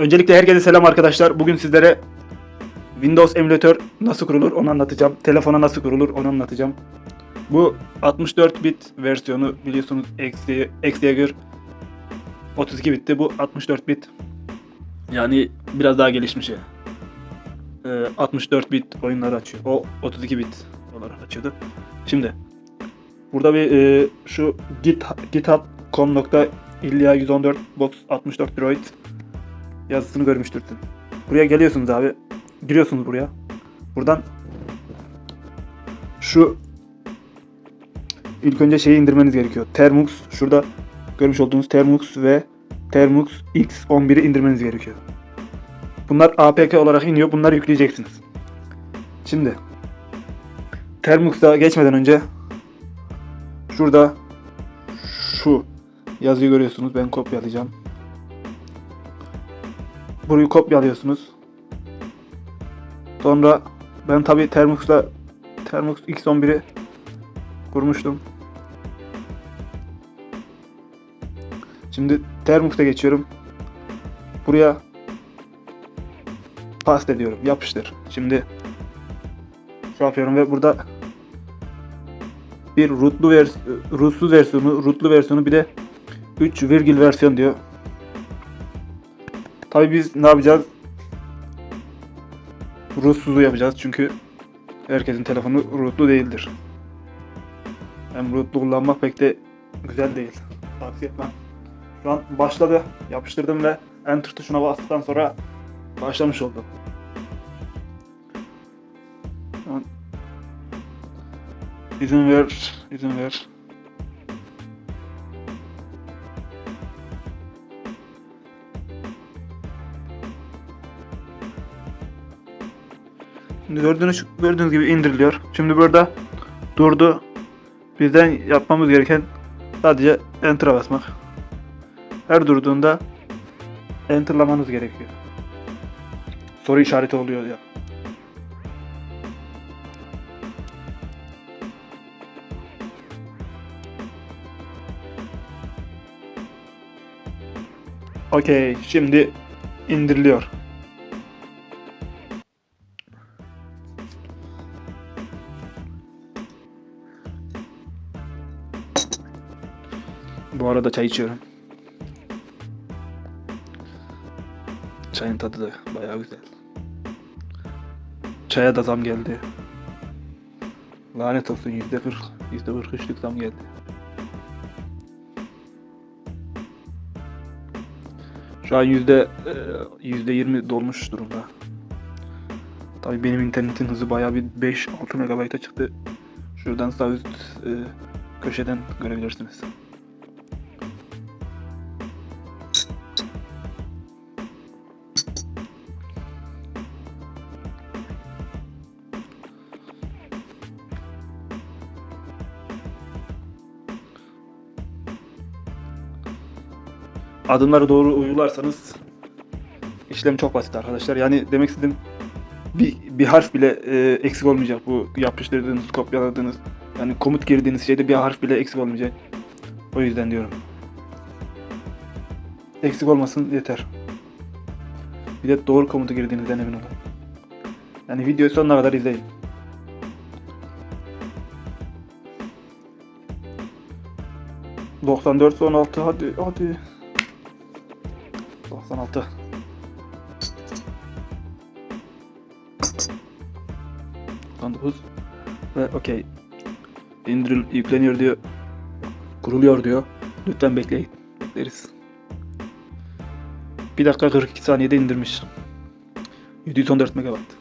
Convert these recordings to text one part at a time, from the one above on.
Öncelikle herkese selam arkadaşlar. Bugün sizlere Windows emülatör nasıl kurulur onu anlatacağım. Telefona nasıl kurulur onu anlatacağım. Bu 64 bit versiyonu biliyorsunuz Xdagger 32 bitti. Bu 64 bit. Yani biraz daha gelişmişi. Ee, 64 bit oyunları açıyor. O 32 bit olarak açıyordu. Şimdi burada bir e, şu git github.com.ilya 114 box 64 droid yazısını görmüştürsün. Buraya geliyorsunuz abi. Giriyorsunuz buraya. Buradan şu ilk önce şeyi indirmeniz gerekiyor. Termux şurada görmüş olduğunuz Termux ve Termux X11'i indirmeniz gerekiyor. Bunlar APK olarak iniyor. Bunları yükleyeceksiniz. Şimdi Termux'a geçmeden önce şurada şu yazıyı görüyorsunuz. Ben kopyalayacağım. Burayı kopyalıyorsunuz. Sonra ben tabi Termux'la Termux X11'i kurmuştum. Şimdi Termux'a geçiyorum. Buraya paste ediyorum. Yapıştır. Şimdi şu yapıyorum ve burada bir rootlu vers rootsuz versiyonu, rootlu versiyonu bir de 3 virgül versiyon diyor. Tabi biz ne yapacağız? Rootsuzu yapacağız çünkü herkesin telefonu rootlu değildir. Hem rootlu kullanmak pek de güzel değil. Tavsiye etmem. Şu an başladı. Yapıştırdım ve Enter tuşuna bastıktan sonra başlamış oldu. İzin ver, izin ver. Gördüğünüz, gördüğünüz gibi indiriliyor. Şimdi burada durdu. Bizden yapmamız gereken sadece Enter'a basmak. Her durduğunda Enter'lamanız gerekiyor. Soru işareti oluyor ya. Okey, şimdi indiriliyor. Bu arada çay içiyorum. Çayın tadı da bayağı güzel. Çaya da zam geldi. Lanet olsun yüzde kırk, yüzde kırk üçlük zam geldi. Şu an yüzde e, yüzde yirmi dolmuş durumda. Tabii benim internetin hızı bayağı bir 5-6 megabayta çıktı. Şuradan sağ üst e, köşeden görebilirsiniz. Adımları doğru uygularsanız işlem çok basit arkadaşlar. Yani demek istediğim bir, bir harf bile e, eksik olmayacak bu yapıştırdığınız, kopyaladığınız yani komut girdiğiniz şeyde bir harf bile eksik olmayacak. O yüzden diyorum. Eksik olmasın yeter. Bir de doğru komutu girdiğinizden emin olun. Yani videoyu sonuna kadar izleyin. ...94 son 6 hadi hadi 96 99 ve okey. İndiril yükleniyor diyor. Kuruluyor diyor. Lütfen bekleyin bekleriz 1 dakika 42 saniyede indirmiş. 714 megabayt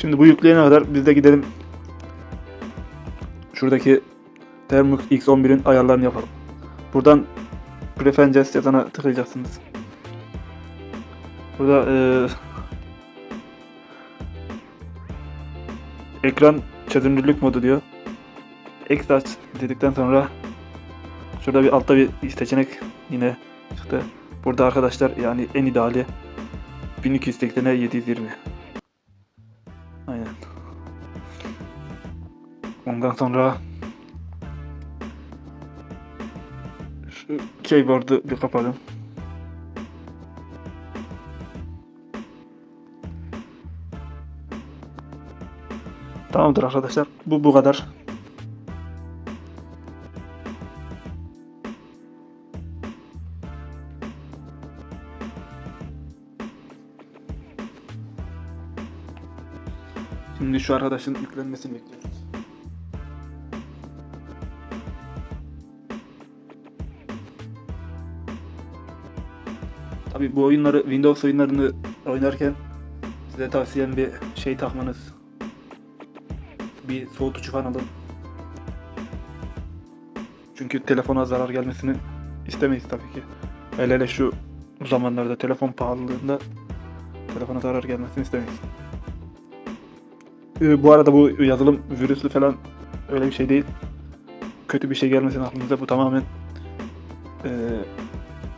Şimdi bu yükleyene kadar biz de gidelim. Şuradaki Termux X11'in ayarlarını yapalım. Buradan Preferences yazana tıklayacaksınız. Burada eee ekran çözünürlük modu diyor. X aç dedikten sonra şurada bir altta bir seçenek yine çıktı. Burada arkadaşlar yani en ideali 1280'e 720. Ondan sonra şu keyboard'u bir kapalım. Tamamdır arkadaşlar. Bu bu kadar. Şimdi şu arkadaşın yüklenmesini bekliyoruz. Tabii bu oyunları Windows oyunlarını oynarken size tavsiyem bir şey takmanız. Bir soğutucu falan alın. Çünkü telefona zarar gelmesini istemeyiz tabii ki. Hele hele şu zamanlarda telefon pahalılığında telefona zarar gelmesini istemeyiz. Ee, bu arada bu yazılım virüslü falan öyle bir şey değil. Kötü bir şey gelmesin aklınıza. Bu tamamen e,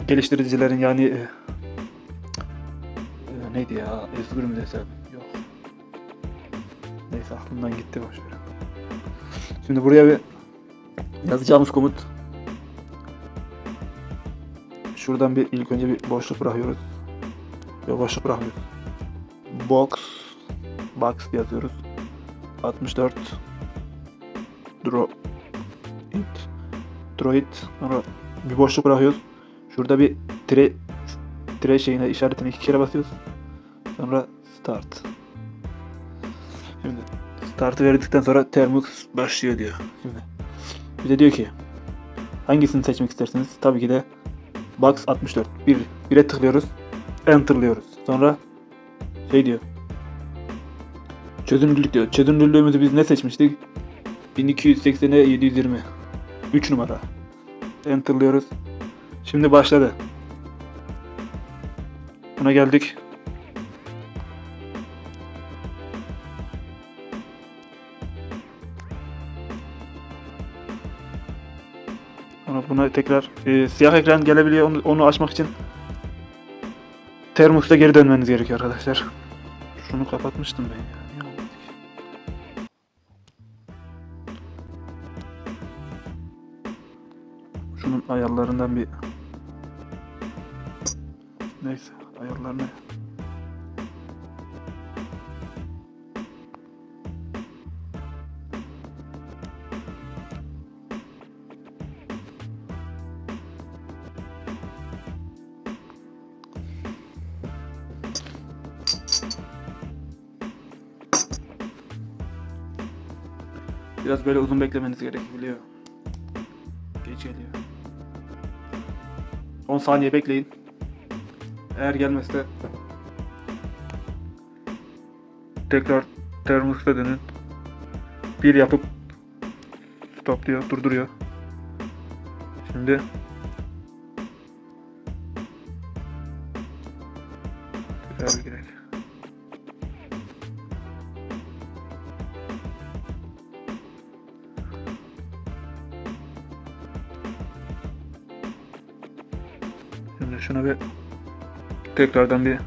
geliştiricilerin yani e, e, neydi ya? Özgür mü desem? Yok. Neyse aklımdan gitti boş ver. Şimdi buraya bir yazacağımız komut şuradan bir ilk önce bir boşluk bırakıyoruz. Yok boşluk bırakmıyoruz. Box box yazıyoruz. 64 draw it draw it sonra bir boşluk bırakıyoruz. Şurada bir tire tire şeyine işaretine iki kere basıyoruz. Sonra start. Şimdi startı verdikten sonra Termux başlıyor diyor. Şimdi bir de diyor ki hangisini seçmek istersiniz? Tabii ki de Box 64. Bir, bire tıklıyoruz. Enter'lıyoruz. Sonra şey diyor. Çözünürlük diyor. Çözünürlüğümüzü biz ne seçmiştik? 1280'e 720. 3 numara. Enter'lıyoruz. Şimdi başladı. Buna geldik. Buna tekrar e, siyah ekran gelebiliyor. Onu, onu açmak için Termux'ta geri dönmeniz gerekiyor arkadaşlar. Şunu kapatmıştım ben? Şunun ayarlarından bir Neyse ayarlarını Biraz böyle uzun beklemeniz gerekebiliyor. Geç geliyor. 10 saniye bekleyin. Eğer gelmezse tekrar termosta dönün. Bir yapıp stop diyor, durduruyor. Şimdi tekrar bir şuna bir tekrardan bir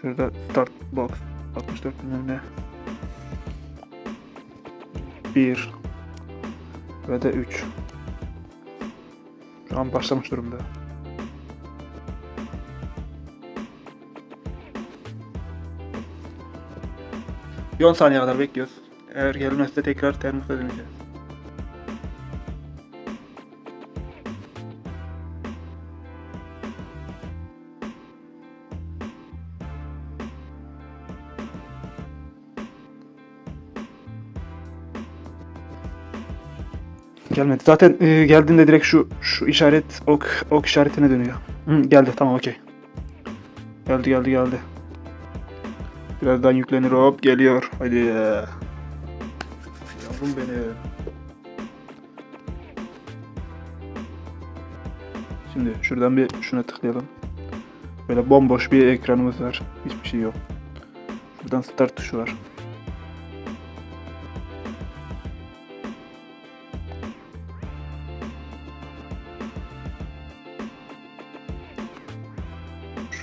şurada start box 64 bilmem ne 1 ve de 3 şu an başlamış durumda. Bir 10 saniye kadar bekliyoruz. Eğer gelmezse tekrar termosa döneceğiz. Gelmedi. Zaten e, geldiğinde direkt şu şu işaret ok ok işaretine dönüyor. Hı, geldi tamam okey. Geldi geldi geldi. Birazdan yüklenir hop geliyor. Hadi. Yavrum benim. Şimdi şuradan bir şuna tıklayalım. Böyle bomboş bir ekranımız var. Hiçbir şey yok. Şuradan start tuşu var.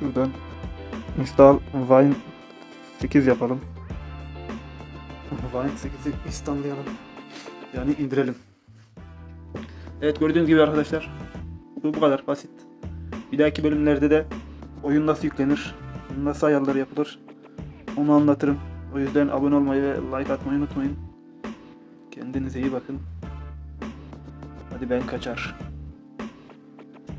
Şuradan install Wine 8 yapalım. Wine 8'i installlayalım. Yani indirelim. Evet gördüğünüz gibi arkadaşlar. Bu bu kadar basit. Bir dahaki bölümlerde de oyun nasıl yüklenir, nasıl ayarlar yapılır onu anlatırım. O yüzden abone olmayı ve like atmayı unutmayın. Kendinize iyi bakın. Hadi ben kaçar.